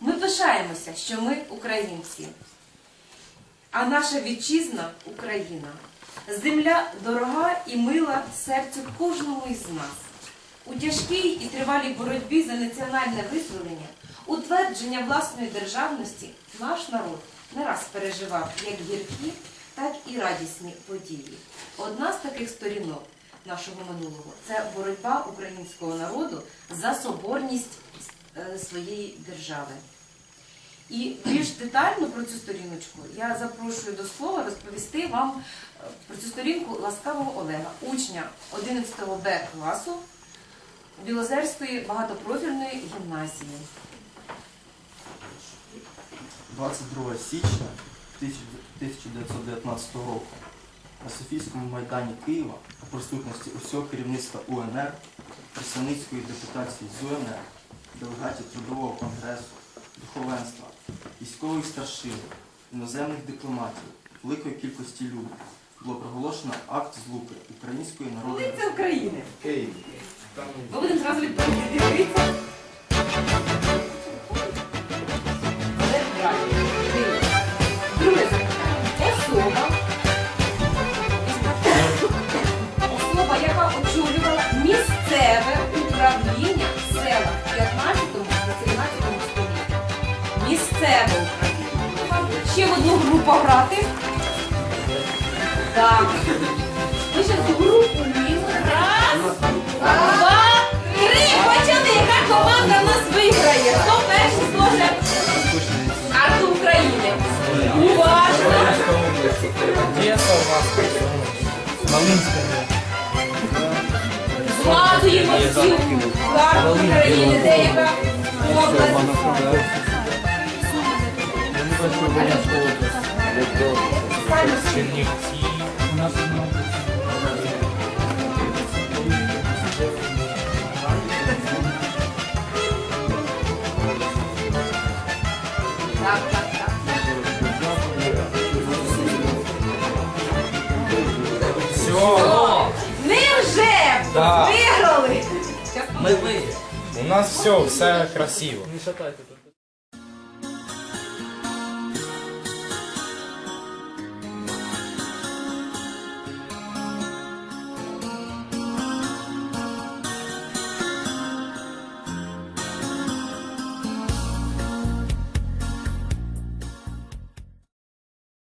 Ми пишаємося, що ми українці, а наша вітчизна Україна. Земля дорога і мила серцю кожному із нас. У тяжкій і тривалій боротьбі за національне визволення, утвердження власної державності наш народ не раз переживав як гіркі, так і радісні події. Одна з таких сторінок нашого минулого це боротьба українського народу за соборність своєї держави. І більш детально про цю сторіночку я запрошую до слова розповісти вам е, про цю сторінку ласкавого Олега, учня 11 Б класу Білозерської багатопрофільної гімназії. 22 січня 1919 року на Софійському майдані Києва у присутності усього керівництва УНР, представницької депутації з УНР, делегатів Трудового конгресу, духовенства, військових старшин, іноземних дипломатів, великої кількості людей було проголошено акт злуки Української народної Столиця України. Київ. Ми будемо зразу відповідати. Управління. Ще в одну групу грати. Так. Ми ще згрупуємо. Раз. Два, три, почали. Яка команда нас виграє? Хто перший зможе? Карту України. Уважно. Волынская. Згадуємо всю карту України. Де яка область? Чернівці. Так, так. Все. Невже Да. виграли? У нас все, все красиво. Не шатайте тут.